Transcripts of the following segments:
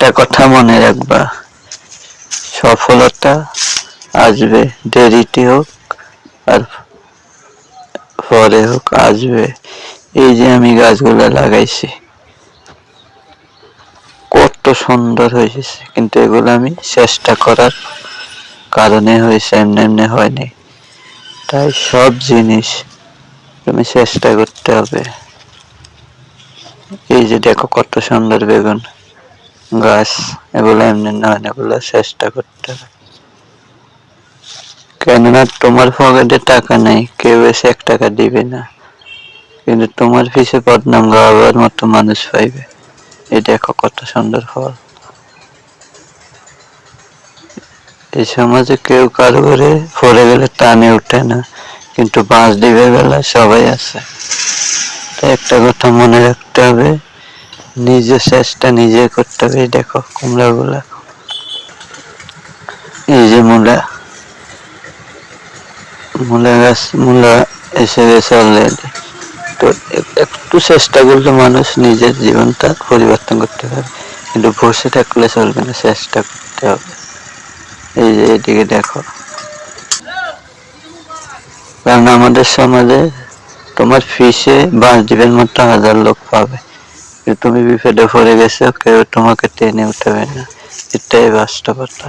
একটা কথা মনে রাখবা। সফলতা আসবে দেরিতে হোক আর পরে হোক আসবে। এই যে আমি গাছগুলো লাগাইছি, কত সুন্দর হয়েছে, কিন্তু এগুলো আমি চেষ্টা করার কারণে হয়েছে, এমনি এমনি হয়নি। তাই সব জিনিস তুমি চেষ্টা করতে হবে। এই যে দেখো কত সুন্দর বেগুন। গাছ এগুলো এমনি নয় এগুলো চেষ্টা করতে হবে। কেননা তোমার পকেটে টাকা নেই, কেউ এসে এক টাকা দিবে না। কিন্তু তোমার পিছে বদনাম গাওয়ার মতো মানুষ পাইবে এই দেখো কত সুন্দর ফল। এই সমাজে কেউ কারও ঘরে পড়ে গেলে টানে ওঠে না, কিন্তু বাঁশ দিবে বেলা সবাই আছে। তো একটা কথা মনে রাখতে হবে নিজে চেষ্টা নিজে করতে হবে দেখো কুমড়া গুলা এই যে মূলা। মূলা গাছ, মূলা এসে গেছে অলরেডি তো একটু চেষ্টা করলে মানুষ নিজের জীবনটা পরিবর্তন করতে পারে। কিন্তু বসে থাকলে চলবে না, চেষ্টা করতে হবে। এই যে এদিকে দেখো। কারণ আমাদের সমাজে তোমার ফিসে বাঁশ দিবের মতো হাজার লোক পাবে। কিন্তু তুমি বিপদে পড়ে গেছো, কেউ তোমাকে টেনে উঠাবে না। এটাই বাস্তবতা।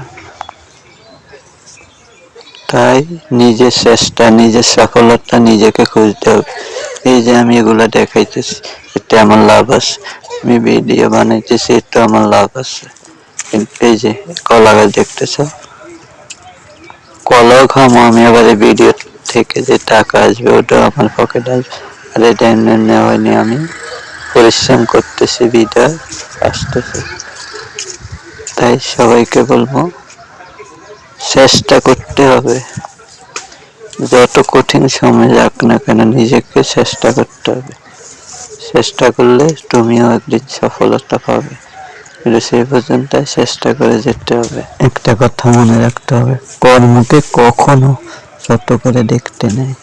তাই নিজের চেষ্টা, নিজের সফলতা নিজেকে খুঁজতে হবে। এই যে আমি এগুলা দেখাইতেছি, এতে আমার লাভ আছে। আমি ভিডিও বানাইতেছি এটা আমার লাভ আছে। এই যে, কলা গাছ দেখতেছ? কলাও খামো, আমি আবার এই ভিডিও থেকে যে টাকা আসবে ওটা আমার পকেট আসবে। আর এটা এমনি এমনি হয়নি আমি। পরিশ্রম করতেছি, বিদায় আসতেছে। তাই সবাইকে বলব, চেষ্টা করতে হবে। যত কঠিন সময় যাক না কেন, নিজেকে চেষ্টা করতে হবে। চেষ্টা করলে তুমিও একদিন সফলতা পাবে। কিন্তু সেই পর্যন্ত চেষ্টা করে যেতে হবে। একটা কথা মনে রাখতে হবে, কর্মকে কখনো ছোট করে দেখতে নেই।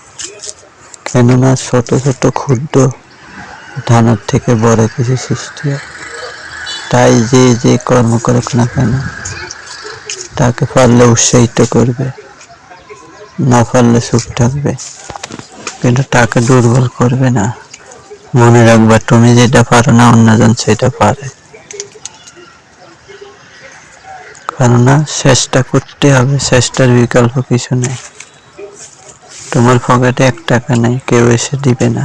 কেননা ছোট ছোট, ক্ষুদ্র ধানের থেকে বড় কিছু সৃষ্টি হয়। তাই যে যে কর্ম করুক না কেন, তাকে পারলে উৎসাহিত করবে, না পারলে সুখ থাকবে কিন্তু তাকে দুর্বল করবে না। মনে রাখবা, তুমি যেটা পারো না, অন্যজন সেটা পারে। কেননা চেষ্টা করতে হবে, চেষ্টার বিকল্প কিছু নেই। তোমার পকেটে এক টাকা নেই, কেউ এসে দিবে না।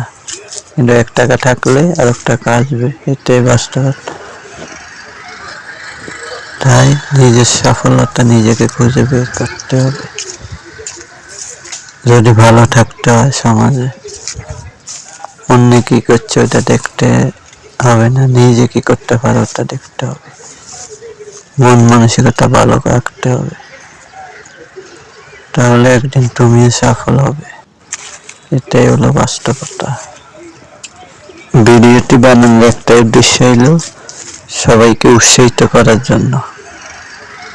কিন্তু এক টাকা থাকলে আর এক টাকা আসবে। এটাই বাস্তবতা তাই নিজের সফলতা নিজেকে খুঁজে বের করতে হবে। যদি ভালো থাকতে হয় সমাজে, অন্য কি করছে ওটা দেখতে হবে না, নিজে কি করতে পারো ওটা দেখতে হবে। মন মানসিকতা ভালো রাখতে হবে। তাহলে একদিন তুমিও সফল হবে। এটাই হলো বাস্তবতা। ভিডিওটি বানানোর একটা উদ্দেশ্য হলো সবাইকে উৎসাহিত করার জন্য।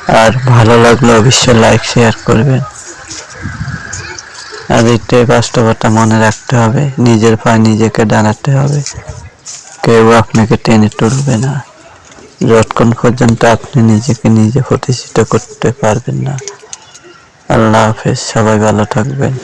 আর ভালো লাগলে অবশ্যই লাইক শেয়ার করবেন। আর এটাই বাস্তবতা মনে রাখতে হবে, নিজের পায়ে নিজেকে দাঁড়াতে হবে। কেউ আপনাকে টেনে তুলবে না। যতক্ষণ পর্যন্ত আপনি নিজেকে নিজে প্রতিষ্ঠিত করতে পারবেন না। আল্লাহ হাফেজ, সবাই ভালো থাকবেন।